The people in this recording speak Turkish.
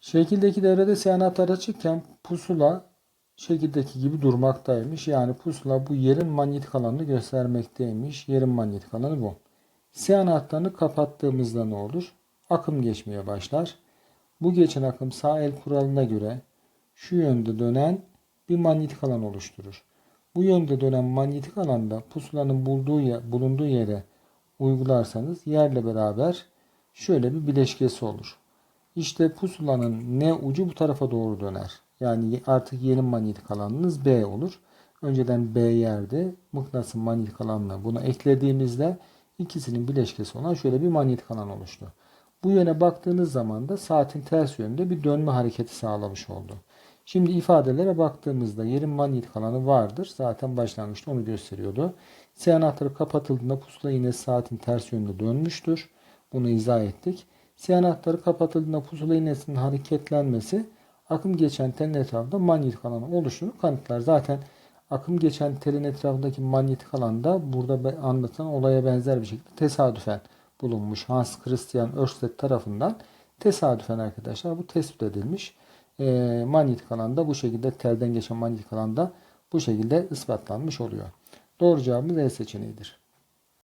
Şekildeki devrede seyanatlar açıkken pusula şekildeki gibi durmaktaymış. Yani pusula bu yerin manyetik alanını göstermekteymiş. Yerin manyetik alanı bu. Seyanatlarını kapattığımızda ne olur? Akım geçmeye başlar. Bu geçen akım sağ el kuralına göre şu yönde dönen bir manyetik alan oluşturur. Bu yönde dönen manyetik alanda pusulanın bulduğu yer, bulunduğu yere uygularsanız yerle beraber şöyle bir bileşkesi olur. İşte pusulanın ne ucu bu tarafa doğru döner. Yani artık yeni manyetik alanınız B olur. Önceden B yerde mıknatısın manyetik alanına bunu eklediğimizde ikisinin bileşkesi olan şöyle bir manyetik alan oluştu. Bu yöne baktığınız zaman da saatin ters yönünde bir dönme hareketi sağlamış oldu. Şimdi ifadelere baktığımızda yerin manyetik alanı vardır. Zaten başlangıçta onu gösteriyordu. S anahtarı kapatıldığında pusula iğnesi saatin ters yönünde dönmüştür. Bunu izah ettik. S anahtarı kapatıldığında pusula iğnesinin hareketlenmesi akım geçen telin etrafında manyetik alanı oluştuğunu kanıtlar. Zaten akım geçen telin etrafındaki manyetik alanda burada anlatılan olaya benzer bir şekilde tesadüfen bulunmuş. Hans Christian Ørsted tarafından tesadüfen arkadaşlar bu tespit edilmiş. E, manyetik alanda bu şekilde telden geçen manyetik alanda bu şekilde ispatlanmış oluyor. Doğru cevabımız E seçeneğidir.